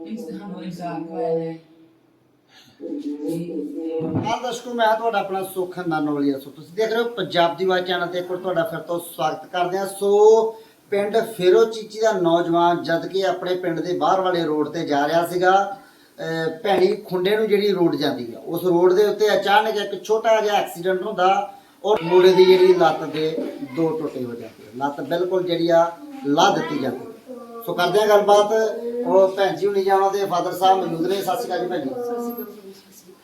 ਸਾਨੂੰ ਇਨਸਾਨ ਪਾਇਆ ਦਰਸ਼ਕੋ, ਮੈਂ ਤੁਹਾਡਾ ਆਪਣਾ ਸੁਖ ਨਾਨੋਲੀਆ ਸੋ ਤੁਸੀਂ ਦੇਖ ਰਹੇ ਹੋ ਪੰਜਾਬ ਦੀ ਆਵਾਜ਼ ਚੈਨਲ ਤੇ ਇੱਕ ਵਾਰ ਤੁਹਾਡਾ ਫਿਰ ਤੋਂ ਸਵਾਗਤ ਕਰਦੇ ਹਾਂ। ਸੋ, ਪਿੰਡ ਫੇਰੋ ਚੀਚੀ ਦਾ ਨੌਜਵਾਨ ਜਦ ਕਿ ਆਪਣੇ ਪਿੰਡ ਦੇ ਬਾਹਰ ਵਾਲੇ ਰੋਡ ਤੇ ਜਾ ਰਿਹਾ ਸੀਗਾ ਭੈਣੀ ਖੁੰਡੇ ਨੂੰ ਜਿਹੜੀ ਰੋਡ ਜਾਂਦੀ ਆ। ਉਸ ਰੋਡ ਦੇ ਉੱਤੇ ਅਚਾਨਕ ਇੱਕ ਛੋਟਾ ਜਿਹਾ ਐਕਸੀਡੈਂਟ ਹੁੰਦਾ ਔਰ ਮੁੰਡੇ ਦੀ ਜਿਹੜੀ ਲੱਤ ਦੇ ਦੋ ਟੁੱਟੇ ਹੋ ਜਾਂਦੇ ਲੱਤ ਬਿਲਕੁਲ ਜਿਹੜੀ ਆ ਲਾ ਦਿੱਤੀ ਜਾਂਦੀ ਸੋ ਕਰਦੇ ਆ ਗੱਲਬਾਤ। ਉਹ ਭੈਣ ਜੀ ਹੁਣੀ ਜਾਣਾ ਤੇ ਫਾਦਰ ਸਾਹਿਬ ਮੌਜੂਦ ਨੇ। ਸਤਿ ਸ਼੍ਰੀ ਅਕਾਲ ਜੀ ਭੈਣ ਜੀ।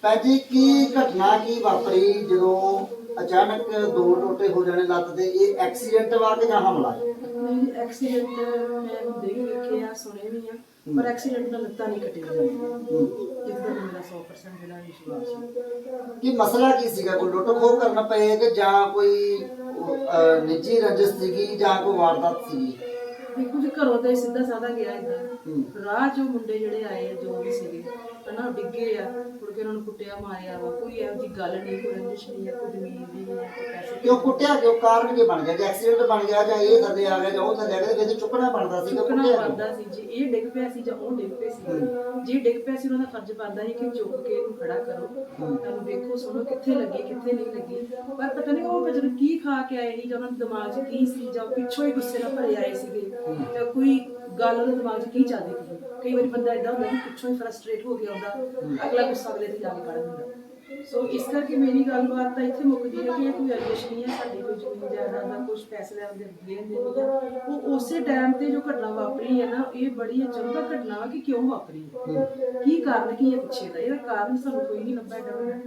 ਭੈਣ ਜੀ ਕੀ ਘਟਨਾ ਕੀ ਵਾਪਰੀ ਜਦੋਂ ਅਚਾਨਕ ਦੋ ਟੋਟੇ ਹੋ ਜਾਣੇ ਲੱਤ ਦੇ ਇਹ ਐਕਸੀਡੈਂਟ ਵਾ ਕੇ ਜਾਂ ਹਮਲਾ? ਹੈ ਨਹੀਂ ਐਕਸੀਡੈਂਟ ਮੈਂ ਹੁੰਦੇ ਵੀ ਵੇਖੇ ਆ ਸੁਣੇ ਵੀ ਆ। ਪਰ ਐਕਸੀਡੈਂਟ ਨਾਲ ਲੱਤਾਂ ਨਹੀਂ ਕੱਟੀਆਂ ਜਾਂਦੀਆਂ। ਇਸ ਦਾ ਮੇਰਾ 100% ਜਿਹੜਾ ਵਿਸ਼ਵਾਸ ਹੈ ਕੀ ਮਸਲਾ ਕੀ ਸੀਗਾ? ਕੋਈ ਲੁੱਟ ਖੋਹ ਕਰਨਾ ਪਏ ਕਿ ਜਾਂ ਕੋਈ ਨਿੱਜੀ ਰੰਜਿਸ਼ ਸੀਗੀ ਜਾਂ ਕੋਈ ਵਾਰਦਾਤ ਸੀਗੀ? ਦੇਖੋ ਜੀ ਘਰੋਂ ਤਾਂ ਸਿੱਧਾ ਸਾਦਾ ਗਿਆ ਇਦਾਂ। ਰਾਹ ਚੋਂ ਮੁੰਡੇ ਜਿਹੜੇ ਆਏ ਆ ਜੋ ਵੀ ਸੀਗੇ ਹਨਾ ਡਿੱਗੇ ਆ ਮੁੜ ਕੇ ਉਹਨਾਂ ਨੂੰ ਕੁੱਟਿਆ ਮਾਰਿਆ ਵਾ। ਕੋਈ ਇਹੋ ਜਿਹੀ ਗੱਲ ਨਹੀਂ ਕੋਈ ਰੰਜਿਸ਼ ਨਹੀਂ ਕੋਈ ਜ਼ਮੀਨ ਦੀ ਨਹੀਂ ਕੋਈ ਪੈਸੇ ਦੀ ਕਿਉਂ ਕੁੱਟਿਆ? ਕਿਉਂ ਕਾਰਨ ਕੀ ਬਣ ਗਿਆ? ਜੇ ਐਕਸੀਡੈਂਟ ਬਣ ਗਿਆ ਜਾਂ ਇਹ ਥੱਲੇ ਆ ਗਿਆ ਜਾਂ ਉਹ ਥੱਲੇ ਆ ਗਿਆ ਤੇ ਫਿਰ ਚੁੱਕਣਾ ਬਣਦਾ ਸੀਗਾ ਚੁੱਕਣਾ ਕੁੱਟਿਆ ਕਿਉਂ? ਬਣਦਾ ਸੀ ਜੀ ਇਹ ਡਿੱਗ ਪਿਆ ਸੀ ਜਾਂ ਉਹ ਡਿੱਗ ਪਿਆ ਸੀ। ਜੇ ਡਿੱਗ ਪਿਆ ਸੀ ਉਹਨਾਂ ਦਾ ਫਰਜ਼ ਬਣਦਾ ਸੀ ਕਿ ਚੁੱਕ ਕੇ ਇਹਨੂੰ ਖੜਾ ਕਰੋ। ਤੁਹਾਨੂੰ ਵੇਖੋ ਸੁਣੋ ਕਿੱਥੇ ਲੱਗੀ ਕਿੱਥੇ ਨਹੀਂ ਲੱਗੀ। ਪਰ ਪਤਾ ਨਹੀਂ ਉਹ ਬਜਰ ਕੀ ਖਾ ਕੇ ਆਏ ਸੀ ਜਾਂ ਉਹਨਾਂ ਦੇ ਦਿਮਾਗ 'ਚ ਕੀ ਸੀ ਜਾਂ ਉਹ ਪਿੱਛੋਂ ਹੀ ਗੁੱਸੇ ਨਾਲ ਭਰੇ ਆਏ ਸੀਗੇ। ਜਾਂ ਕੋਈ ਗੱਲ ਉਹਦੇ ਦਿਮਾਗ 'ਚ ਕੀ ਚੱਲਦੀ ਸੀ? ਕਈ ਵਾਰੀ ਬੰਦਾ ਇਦਾਂ ਹੁੰਦਾ ਕਿ ਪਿੱਛੋਂ ਹੀ ਫਰਸਟ੍ਰੇਟ ਹੋ ਗਿਆ ਹੁੰਦਾ ਅਗਲਾ ਗੁੱਸਾ ਅਗਲੇ ਤੇ ਜਾ ਕੇ ਕੱਢ ਦਿੰਦਾ ਸੋ ਇਸ ਕਰਕੇ ਮੇਰੀ ਗੱਲਬਾਤ ਤਾਂ ਇੱਥੇ ਮੁੱਕਦੀ ਹੈ ਕਿ ਇਹ ਕੋਈ ਰੰਜਿਸ਼ ਨਹੀਂ ਹੈ ਸਾਡੀ ਕੋਈ ਜ਼ਮੀਨ ਜਾਇਦਾਦ ਦਾ ਕੁਝ ਪੈਸੇ ਲੈਣ ਦੇ ਦੇਣ ਦੇ ਉਹ ਉਸੇ ਟਾਈਮ ਤੇ ਜੋ ਘਟਨਾ ਵਾਪਰੀ ਹੈ ਨਾ ਇਹ ਬੜੀ ਅਚੰਭਾ ਘਟਨਾ ਵਾ ਕਿ ਕਿਉਂ ਵਾਪਰੀ ਕੀ ਕਾਰਨ ਕੀ ਹੈ ਪਿੱਛੇ ਦਾ? ਇਹਦਾ ਕਾਰਨ ਸਾਨੂੰ ਕੋਈ ਨਹੀਂ ਲੱਭਾ ਡਰ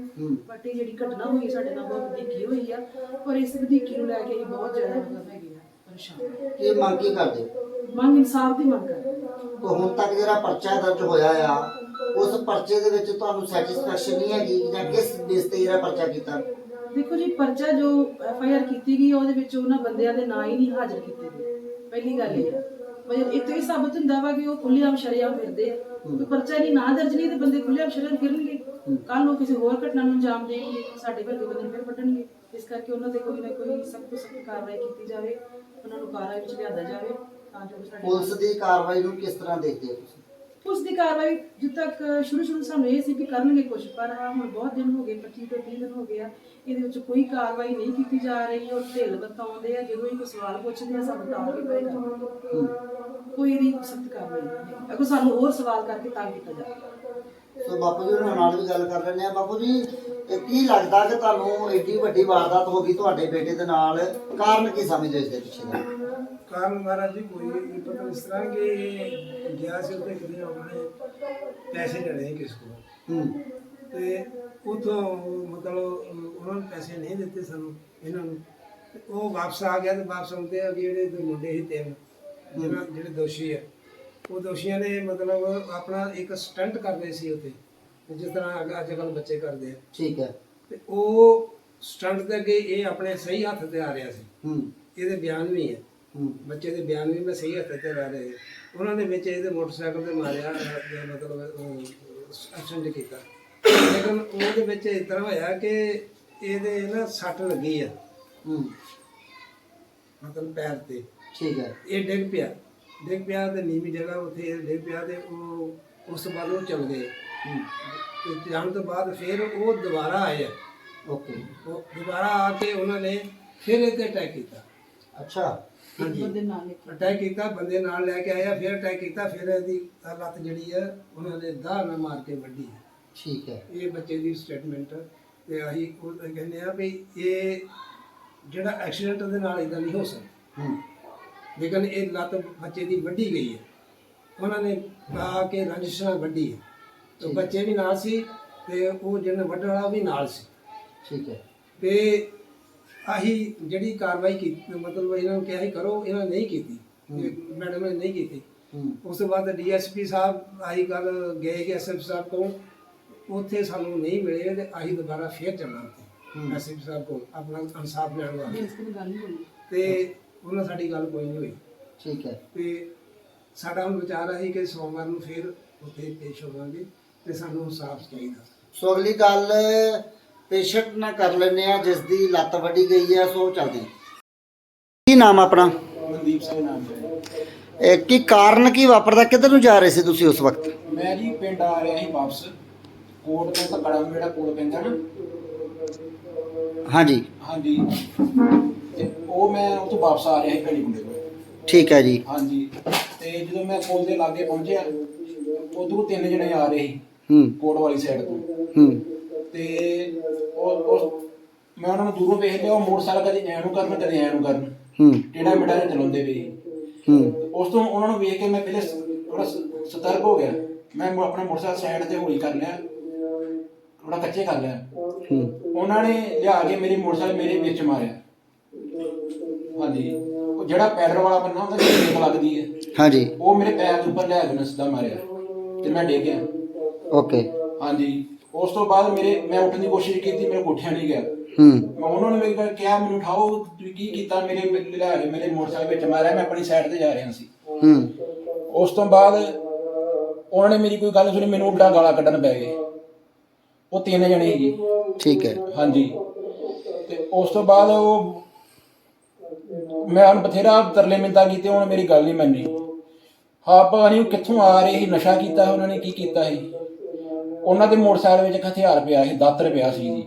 ਬਟ ਇਹ ਜਿਹੜੀ ਘਟਨਾ ਹੋਈ ਸਾਡੇ ਨਾਲ ਬਹੁਤ ਵਧੀਕੀ ਹੋਈ ਆ। ਪਰ ਇਸ ਵਧੀਕੀ ਨੂੰ ਲੈ ਕੇ ਅਸੀਂ ਬਹੁਤ ਜ਼ਿਆਦਾ ਮਤਲਬ ਹੈਗੇ ਆ। ਪਰੇਸ਼ਾਨ ਕੀ ਮੰਗ ਕੀ ਕਰਦੇ? ਮੰਗ ਇਨਸਾਫ ਦੀ ਮੰਗ ਕਰ ਤੇ ਹੁਣ ਤੱਕ ਜਿਹੜਾ ਪਰਚਾ ਦਰਜ ਹੋਇਆ ਆ ਉਸ ਪਰਚੇ ਦੇ ਵਿੱਚ ਤੁਹਾਨੂੰ ਸੈਟੀਸਫੈਕਸ਼ਨ ਨਹੀਂ ਹੈਗੀ ਜਾਂ ਕਿਸ ਬੇਸ ਤੇ ਜਿਹੜਾ ਪਰਚਾ ਕੀਤਾ? ਦੇਖੋ ਜੀ ਪਰਚਾ ਜੋ ਐਫ ਆਈ ਆਰ ਕੀਤੀ ਗਈ ਆ, ਉਹਦੇ ਵਿੱਚ ਉਹਨਾਂ ਬੰਦਿਆਂ ਦੇ ਨਾਂ ਹੀ ਨਹੀਂ ਹਾਜ਼ਰ ਕੀਤੇ ਗਏ। ਪਹਿਲੀ ਗੱਲ ਇਹ ਹੈ ਮਤਲਬ ਇਹ ਤੋਂ ਇਹ ਸਾਬਤ ਹੁੰਦਾ ਵਾ ਕਿ ਉਹ ਖੁੱਲ੍ਹੇਆਮ ਸ਼ਰੇਆਮ ਫਿਰਦੇ ਆ। ਕੋਈ ਪਰਚਾ ਨਹੀਂ ਨਾ ਦਰਜ ਨਹੀਂ ਤੇ ਬੰਦੇ ਖੁੱਲ੍ਹੇਆਮ ਸ਼ਰੇਆਮ ਫਿਰਨਗੇ। ਕੱਲ ਨੂੰ ਕਿਸੇ ਹੋਰ ਘਟਨਾ ਨੂੰ ਅੰਜਾਮ ਦੇਣਗੇ ਸਾਡੇ ਵਰਗੇ ਬੰਦੇ ਨੂੰ ਫਿਰ ਵੱਢਣਗੇ ਇਸ ਕਰਕੇ ਉਹਨਾਂ ਤੇ ਕੋਈ ਨਾ ਕੋਈ ਸਖਤ ਸਖਤ ਕਾਰਵਾਈ ਕੀਤੀ ਜਾਵੇ ਉਹਨਾਂ ਨੂੰ ਕਾਰਵਾਈ ਵਿੱਚ ਲਿਆਂਦਾ ਜਾਵੇ ਤਾਂ ਜੋ ਸਾਡੇ ਪੁਲਿਸ ਦੀ ਕਾਰਵਾਈ ਨੂੰ ਕਿਸ ਤਰ੍ਹਾਂ ਦੇਖਦੇ ਹੋ ਤੁਸੀਂ? ਉਸ ਦੀ ਕਾਰਵਾਈ ਜਿੱਦ ਤੱਕ ਸ਼ੁਰੂ ਸ਼ੁਰੂ ਸਾਨੂੰ ਇਹ ਸੀ ਕਿ ਕਰਨਗੇ ਕੁਝ ਪਰ ਹਾਂ ਹੁਣ ਬਹੁਤ ਦਿਨ ਹੋ ਗਏ 25 ਤੋਂ 30 ਦਿਨ ਹੋ ਗਏ ਆ ਇਹਦੇ ਵਿੱਚ ਕੋਈ ਕਾਰਵਾਈ ਨਹੀਂ ਕੀਤੀ ਜਾ ਰਹੀ ਉਹ ਢਿੱਲ ਬਤਾਉਂਦੇ ਆ ਜਦੋਂ ਹੀ ਕੋਈ ਸਵਾਲ ਪੁੱਛਦੇ ਆ ਸਾਨੂੰ ਤਾਂ ਵੀ ਪਏ ਕੋਈ ਇਹਦੀ ਸਖਤ ਕਾਰਵਾਈ ਨਹੀਂ। ਅਗਰ ਸਾਨੂੰ ਹੋਰ ਸਵਾਲ ਕਰਕੇ ਤਾਂ ਕੀਤਾ ਜਾਵੇ ਸੋ ਬਾਪੂ ਜੀ ਉਹਨਾਂ ਨਾਲ ਵੀ ਗੱਲ ਕਰ ਲੈਂਦੇ ਆ ਬਾਪੂ ਜੀ ਇਹ ਕੀ ਲੱਗਦਾ ਕਿ ਤੁਹਾਨੂੰ ਏਡੀ ਵੱਡੀ ਵਾਰਦਾਤ ਹੋ ਗਈ ਤੁਹਾਡੇ ਬੇਟੇ ਦੇ ਨਾਲ? ਕਾਰਨ ਕੀ ਸਮਝਦੇ ਇਸ ਦੇ ਪਿੱਛੇ ਦਾ? ਕਾਰਨ ਮਹਾਰਾਜ ਜੀ ਕੋਈ ਇਹ ਪਤਾ ਇਸ ਤਰ੍ਹਾਂ ਕਿ ਗਿਆ ਸੀ ਉੱਥੇ ਕਿਤੇ ਆਪਣੇ ਪੈਸੇ ਲੈਣੇ ਕਿਸ ਕੋਲ। ਹੂੰ। ਤੇ ਉਥੋਂ ਮਤਲਬ ਉਹਨਾਂ ਨੂੰ ਪੈਸੇ ਨਹੀਂ ਦਿੱਤੇ ਸਾਨੂੰ ਇਹਨਾਂ ਨੂੰ। ਉਹ ਵਾਪਸ ਆ ਗਿਆ ਤੇ ਵਾਪਸ ਆਉਂਦੇ ਆ ਜਿਹੜੇ ਮੁੰਡੇ ਸੀ ਤਿੰਨ ਜਿਹੜਾ ਜਿਹੜੇ ਦੋਸ਼ੀ ਆ। ਉਹ ਦੋਸ਼ੀਆਂ ਨੇ ਮਤਲਬ ਆਪਣਾ ਇੱਕ ਸਟੰਟ ਕਰਦੇ ਸੀ ਉੱਥੇ ਜਿਸ ਤਰ੍ਹਾਂ ਅੱਜ- ਅੱਜ ਕੱਲ੍ਹ ਬੱਚੇ ਕਰਦੇ ਆ। ਠੀਕ ਹੈ। ਤੇ ਉਹ ਸਟੰਟ ਦੇ ਅੱਗੇ ਇਹ ਆਪਣੇ ਸਹੀ ਹੱਥ ਤੇ ਆ ਰਿਹਾ ਸੀ। ਹੂੰ। ਇਹਦੇ ਬਿਆਨ ਵੀ ਹੈ। ਹੂੰ। ਬੱਚੇ ਦੇ ਬਿਆਨ ਵੀ ਮੈਂ ਸਹੀ ਹੱਥ ਤੇ ਲਾ ਰਹੇ ਉਹਨਾਂ ਨੇ ਵਿੱਚ ਇਹਦੇ ਮੋਟਰਸਾਈਕਲ ਤੇ ਮਾਰਿਆ ਮਤਲਬ ਐਕਸੀਡੈਂਟ ਕੀਤਾ। ਲੇਕਿਨ ਉਹਦੇ ਵਿੱਚ ਇਸ ਤਰ੍ਹਾਂ ਹੋਇਆ ਕਿ ਇਹਦੇ ਨਾ ਸੱਟ ਲੱਗੀ ਆ। ਹੂੰ। ਮਤਲਬ ਪੈਰ ਤੇ। ਠੀਕ ਹੈ। ਇਹ ਡਿੱਗ ਪਿਆ। ਡਿੱਗ ਪਿਆ ਤੇ ਨੀਵੀਂ ਜਗ੍ਹਾ ਉੱਥੇ ਡਿੱਗ ਪਿਆ ਤੇ ਉਹ ਉਸ ਬਾਅਦ ਉਹ ਚਲ ਗਏ। ਹੂੰ। ਤੇ ਜਾਣ ਤੋਂ ਬਾਅਦ ਫਿਰ ਉਹ ਦੁਬਾਰਾ ਆਏ ਓਕੇ। ਉਹ ਦੁਬਾਰਾ ਆ ਕੇ ਉਹਨਾਂ ਨੇ ਫਿਰ ਇਹ ਤੇ ਅਟੈਕ ਕੀਤਾ। ਅੱਛਾ। ਹਾਂਜੀ। ਬੰਦੇ ਨਾਲ ਲੈ ਕੇ ਅਟੈਕ ਕੀਤਾ ਬੰਦੇ ਨਾਲ ਲੈ ਕੇ ਆਇਆ ਫਿਰ ਅਟੈਕ ਕੀਤਾ ਫਿਰ ਇਹਦੀ ਲੱਤ ਜਿਹੜੀ ਹੈ ਉਹਨਾਂ ਨੇ ਦਾਹ ਨਾਲ ਮਾਰ ਕੇ ਵੱਢੀ ਹੈ ਠੀਕ ਹੈ। ਇਹ ਬੱਚੇ ਦੀ ਸਟੇਟਮੈਂਟ ਤੇ ਅਸੀਂ ਕਹਿੰਦੇ ਆ ਵੀ ਇਹ ਜਿਹੜਾ ਐਕਸੀਡੈਂਟ ਦੇ ਨਾਲ ਇਦਾਂ ਨਹੀਂ ਹੋ ਸਕਦਾ। ਹੂੰ। ਲੇਕਿਨ ਇਹ ਲੱਤ ਬੱਚੇ ਦੀ ਵੱਢੀ ਗਈ ਹੈ। ਉਹਨਾਂ ਨੇ ਆ ਕੇ ਰੰਜਿਸ਼ ਨਾਲ ਵੱਢੀ ਹੈ। ਤੇ ਬੱਚੇ ਵੀ ਨਾਲ ਸੀ ਤੇ ਉਹ ਜਿਹਨੇ ਵੱਢਣ ਵਾਲਾ ਉਹ ਵੀ ਨਾਲ ਸੀ। ਠੀਕ ਹੈ। ਤੇ ਆਹੀ ਜਿਹੜੀ ਕਾਰਵਾਈ ਕੀਤੀ ਮਤਲਬ ਇਹਨਾਂ ਨੂੰ ਕਿਹਾ ਸੀ ਕਰੋ ਇਹਨਾਂ ਨੇ ਨਹੀਂ ਕੀਤੀ। ਮੈਡਮ ਨੇ ਨਹੀਂ ਕੀਤੀ। ਹੂੰ। ਉਸ ਤੋਂ ਬਾਅਦ ਡੀਐਸਪੀ ਸਾਹਿਬ ਆਹੀ ਗੱਲ ਗਏ ਕਿ ਐਸਐਫ ਸਾਹਿਬ ਤੋਂ ਉੱਥੇ ਸਾਨੂੰ ਨਹੀਂ ਮਿਲੇ ਤੇ ਆਹੀ ਦੁਬਾਰਾ ਫੇਰ ਚੱਲਣਾ ਐਸਐਫ ਸਾਹਿਬ ਕੋਲ ਆਪਣਾ ਇਨਸਾਫ ਲੈਣ ਵਾਸਤੇ। ਤੇ ਉਹਨਾਂ ਸਾਡੀ ਗੱਲ ਕੋਈ ਨਹੀਂ ਹੋਈ। ਠੀਕ ਹੈ। ਤੇ ਸਾਡਾ ਹੁਣ ਵਿਚਾਰ ਹੈ ਕਿ ਸੋਮਵਾਰ ਨੂੰ ਫੇਰ ਉੱਥੇ ਪੇਸ਼ ਹੋਵਾਂਗੇ ਤੇ ਸਾਨੂੰ ਇਨਸਾਫ ਚਾਹੀਦਾ। ਸੋ ਅਗਲੀ ਗੱਲ ਪੇਸ਼ੈਂਟ ਨਾਲ ਕਰ ਲੈਂਦੇ ਆ ਜਿਸ ਦੀ ਲੱਤ ਵੱਢੀ ਗਈ ਹੈ ਸੋ ਚੱਲਦੀ ਕੀ ਨਾਮ ਆਪਣਾ? ਮਨਦੀਪ ਸਿੰਘ ਨਾਮ ਹੈ। ਇਹ ਕੀ ਕਾਰਨ ਕੀ ਵਾਪਰਦਾ? ਕਿੱਧਰ ਨੂੰ ਜਾ ਰਹੇ ਸੀ ਤੁਸੀਂ ਉਸ ਵਕਤ? ਮੈਂ ਜੀ ਪਿੰਡ ਆ ਰਿਹਾ ਸੀ ਵਾਪਸ। ਕੋਟ ਤੋਂ ਧੱਕੜਾ ਮੇਰਾ ਕੋਲ ਪੈਂਦਾ ਨਾ ਹਾਂਜੀ। ਹਾਂਜੀ। ਤੇ ਉਹ ਮੈਂ ਉਹ ਤੋਂ ਵਾਪਸ ਆ ਰਿਹਾ ਸੀ ਭੈਣੀ ਮੁੰਡੇ ਕੋਲ। ਠੀਕ ਹੈ ਜੀ। ਹਾਂਜੀ। ਤੇ ਜਦੋਂ ਮੈਂ ਕੋਲ ਦੇ ਲਾਗੇ ਪਹੁੰਚਿਆ ਉਦੋਂ ਤਿੰਨ ਜਣੇ ਆ ਰਹੇ ਸੀ ਹੂੰ। ਕੋਟ ਵਾਲੀ ਸਾਈਡ ਤੋਂ। ਹੂੰ। ਤੇ ਉਹ ਉਹ ਮੈਂ ਉਹਨਾਂ ਨੂੰ ਦੂਰੋਂ ਵੇਖ ਲਿਆ ਉਹ ਮੋਟਰਸਾਈਕਲ ਕਦੇ ਐ ਨੂੰ ਕਰਨ ਕਦੇ ਐ ਨੂੰ ਕਰਨ। ਹੂੰ। ਟੇੜਾ ਮੇੜਾ ਜਿਹਾ ਚਲਾਉਂਦੇ ਪਏ ਸੀ। ਹੂੰ। ਉਸ ਤੋਂ ਉਹਨਾਂ ਨੂੰ ਵੇਖ ਕੇ ਮੈਂ ਪਹਿਲੇ ਥੋੜਾ ਸਤਰਕ ਹੋ ਗਿਆ। ਮੈਂ ਮੋ- ਆਪਣਾ ਮੋਟਰਸਾਈਕਲ ਸਾਈਡ ਤੇ ਹੌਲੀ ਕਰ ਲਿਆ। ਥੋੜਾ ਕੱਚੇ ਕਰ ਲਿਆ। ਉਹਨਾਂ ਨੇ ਲਿਆ ਕੇ ਮੇਰੇ ਮੋਟਰਸਾਈਕਲ ਮੇਰੇ ਵਿੱਚ ਮਾਰਿਆ। ਹਾਂਜੀ। ਉਹ ਜਿਹੜਾ ਪੈਡਲ ਵਾਲਾ ਬੰਨਾ ਹੁੰਦਾ ਜਿਹਦੇ ਬ੍ਰੇਕ ਲੱਗਦੀ ਹੈ। ਹਾਂਜੀ। ਉਹ ਮੇਰੇ ਪੈਰ ਦੇ ਉੱਪਰ ਲਿਆ ਕੇ ਨਾ ਸਿੱਧਾ ਮਾਰਿਆ। ਤੇ ਮੈਂ ਡਿੱਗ ਗਿਆ। ਓਕੇ। ਹਾਂਜੀ। ਉਸ ਤੋਂ ਬਾਅਦ ਮੇਰੇ ਮੈਂ ਉੱਠਣ ਦੀ ਕੋਸ਼ਿਸ਼ ਕੀਤੀ ਮੇਰੇ ਕੋਠਿਆ ਨਹੀਂ ਗਿਆ। ਹੂੰ। ਮੈਂ ਉਹਨਾਂ ਨੂੰ ਵੀ ਕਿਹਾ ਮੈਨੂੰ ਉਠਾਓ ਤੁਸੀਂ ਕੀ ਕੀਤਾ? ਮੇਰੇ ਲਿਆ ਕੇ ਮੇਰੇ ਮੋਟਰਸਾਈਕਲ ਵਿੱਚ ਮਾਰਿਆ। ਮੈਂ ਆਪਣੀ ਸਾਈਡ ਤੇ ਜਾ ਰਿਹਾ ਸੀ। ਹੂੰ। ਉਸ ਤੋਂ ਬਾਅਦ ਉਹਨਾਂ ਨੇ ਮੇਰੀ ਕੋਈ ਗੱਲ ਸੁਣੀ ਮੈਨੂੰ ਉਲਟਾ ਗਾਲਾਂ ਕੱਢਣ ਪੈ ਗਏ। ਉਹ ਤਿੰਨ ਜਣੇ ਸੀ ਠੀਕ ਹੈ। ਹਾਂਜੀ। ਤੇ ਉਸ ਤੋਂ ਬਾਅਦ ਉਹ ਮੈਂ ਉਹਨੂੰ ਬਥੇਰਾ ਤਰਲੇ ਮਿੰਤਾ ਕੀਤੇ ਉਹਨੇ ਮੇਰੀ ਗੱਲ ਨਹੀਂ ਮੰਨੀ। ਹਾਂ ਪਤਾ ਨਹੀਂ ਉਹ ਕਿੱਥੋਂ ਆ ਰਹੇ ਸੀ ਨਸ਼ਾ ਕੀਤਾ ਉਹਨਾਂ ਨੇ ਕੀ ਕੀਤਾ ਸੀ। ਉਹਨਾਂ ਦੇ ਮੋਟਰਸਾਈਕਲ ਵਿੱਚ ਇੱਕ ਹਥਿਆਰ ਪਿਆ ਸੀ ਦਾਤਰ ਪਿਆ ਸੀ ਜੀ।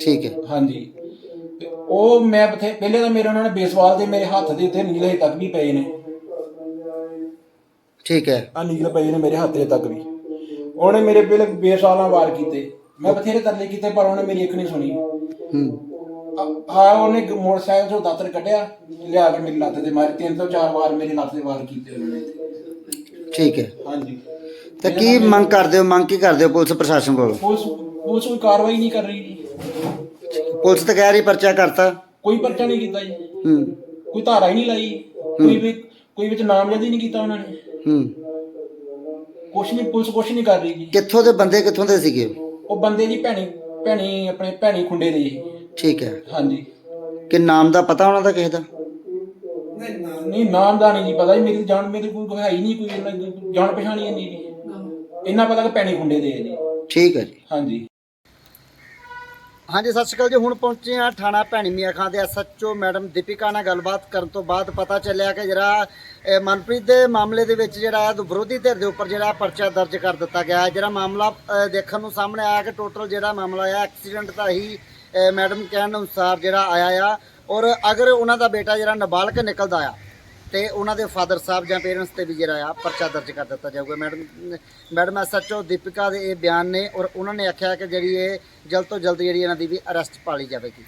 ਠੀਕ ਹੈ। ਹਾਂਜੀ। ਤੇ ਉਹ ਮੈਂ ਬਥੇ ਪਹਿਲੇ ਤਾਂ ਮੇਰੇ ਉਹਨਾਂ ਨੇ ਬੇਸਬਾਲ ਦੇ ਮੇਰੇ ਹੱਥ ਦੇ ਉੱਤੇ ਨੀਲੇ ਤੱਕ ਵੀ ਪਏ ਨੇ। ਠੀਕ ਹੈ। ਆ ਨੀਲ ਪਏ ਨੇ ਮੇਰੇ ਹੱਥ ਦੇ ਤੱਕ ਵੀ। ਉਹਨੇ ਮੇਰੇ ਪਹਿਲੇ ਬੇਸਾਲਾਂ ਵਾਰ ਕੀਤੇ। ਮੈਂ ਬਥੇਰੇ ਤਰਲੇ ਕੀਤੇ ਪਰ ਉਹਨੇ ਮੇਰੀ ਇੱਕ ਨਹੀਂ ਸੁਣੀ। ਹੂੰ। ਆ- ਉਹਨੇ ਮੋਟਰਸਾਈਕਲ ਚੋਂ ਦਾਤਰ ਕੱਢਿਆ ਲਿਆ ਕੇ ਮੇਰੀ ਲੱਤ ਤੇ ਮਾਰੇ ਤਿੰਨ ਤੋਂ ਚਾਰ ਵਾਰ ਮੇਰੀ ਲੱਤ ਤੇ ਵਾਰ ਕੀਤੇ ਉਹਨਾਂ। ਠੀਕ ਹੈ। ਹਾਂਜੀ। ਤੇ ਕੀ ਮੰਗ ਕਰਦੇ ਹੋ ਮੰਗ ਕੀ ਕਰਦੇ ਹੋ ਪੁਲਿਸ ਪ੍ਰਸ਼ਾਸਨ ਕੋਲ? ਪੁਲਿਸ ਪੁਲਿਸ ਕੋਈ ਕਾਰਵਾਈ ਨਹੀਂ ਕਰ ਰਹੀ ਜੀ। ਪੁਲਿਸ ਤਾਂ ਕਹਿ ਰਹੀ ਪਰਚਾ ਕਰਤਾ। ਕੋਈ ਪਰਚਾ ਨਹੀਂ ਕੀਤਾ ਜੀ। ਹੂੰ। ਕੋਈ ਧਾਰਾ ਹੀ ਨਹੀਂ ਲਾਈ। ਕੋਈ ਵੀ ਕੋਈ ਵਿੱਚ ਨਾਮਜ਼ਦ ਨਹੀਂ ਕੀਤਾ ਉਹਨਾਂ ਨੇ। ਹੂੰ। ਕੁਛ ਨਹੀਂ ਪੁਲਿਸ ਕੁਛ ਨਹੀਂ ਕਰ ਰਹੀ ਜੀ। ਕਿੱਥੋਂ ਦੇ ਬੰਦੇ ਕਿੱਥੋਂ ਦੇ ਸੀਗੇ? ਉਹ ਬੰਦੇ ਜੀ ਭੈਣੀ ਭੈਣੀ ਆਪਣੇ ਭੈਣੀ ਖੁੰਡੇ ਦੇ ਜੀ ਠੀਕ ਹੈ। ਹਾਂਜੀ। ਕਿ ਨਾਮ ਦਾ ਪਤਾ ਉਹਨਾਂ ਦਾ ਕਿਸੇ ਦਾ? ਨਹੀਂ ਨਾਮ ਦਾ। ਨਹੀਂ ਜੀ ਪਤਾ ਜੀ ਮੇਰੀ ਜਾਣ ਮੇਰੀ ਕੋਈ ਹੈ ਹੀ ਨਹੀਂ ਕੋਈ ਇਹਨਾਂ ਦੀ ਜਾਣ ਪਛਾਣੀ ਨਹੀਂ। ਜੀ ਇੰਨਾ ਪਤਾ ਕਿ ਭੈਣੀ ਖੁੰਡੇ ਦੇ ਆ ਜੀ। ਠੀਕ ਹੈ ਜੀ। ਹਾਂਜੀ। ਹਾਂਜੀ, ਸਤਿ ਸ਼੍ਰੀ ਅਕਾਲ ਜੀ। ਹੁਣ ਪਹੁੰਚੇ ਆ ਥਾਣਾ ਭੈਣੀ ਮੀਆਂ ਖਾਂ ਦੇ ਐਸਐਚਓ ਮੈਡਮ ਦੀਪਿਕਾ ਨਾਲ ਗੱਲਬਾਤ ਕਰਨ ਤੋਂ ਬਾਅਦ ਪਤਾ ਚੱਲਿਆ ਕਿ ਜਿਹੜਾ ਮਨਪ੍ਰੀਤ ਦੇ ਮਾਮਲੇ ਦੇ ਵਿੱਚ ਜਿਹੜਾ ਹੈ, ਵਿਰੋਧੀ ਧਿਰ ਦੇ ਉੱਪਰ ਜਿਹੜਾ ਪਰਚਾ ਦਰਜ ਕਰ ਦਿੱਤਾ ਗਿਆ ਹੈ। ਜਿਹੜਾ ਮਾਮਲਾ ਦੇਖਣ ਨੂੰ ਸਾਹਮਣੇ ਆਇਆ ਕਿ ਟੋਟਲ ਜਿਹੜਾ ਮਾਮਲਾ ਆ ਐਕਸੀਡੈਂਟ ਦਾ ਹੀ ਮੈਡਮ ਕਹਿਣ ਅਨੁਸਾਰ ਜਿਹੜਾ ਆਇਆ ਆ। ਔਰ ਅਗਰ ਉਹਨਾਂ ਦਾ ਬੇਟਾ ਜਿਹੜਾ ਨਾਬਾਲਗ ਨਿਕਲਦਾ ਆ ਤੇ ਉਹਨਾਂ ਦੇ ਫਾਦਰ ਸਾਹਿਬ ਜਾਂ ਪੇਰੈਂਟਸ ਤੇ ਵੀ ਜਿਹੜਾ ਆ ਪਰਚਾ ਦਰਜ ਕਰ ਦਿੱਤਾ ਜਾਊਗਾ। ਮੈਡਮ ਮੈਡਮ ਐਸਐਚਓ ਦੀਪਿਕਾ ਦੇ ਇਹ ਬਿਆਨ ਨੇ ਔਰ ਉਹਨਾਂ ਨੇ ਆਖਿਆ ਕਿ ਜਿਹੜੀ ਇਹ ਜਲਦ ਤੋਂ ਜਲਦ ਜਿਹੜੀ ਇਹਨਾਂ ਦੀ ਵੀ ਅਰੈਸਟ ਪਾਲੀ ਜਾਵੇਗੀ।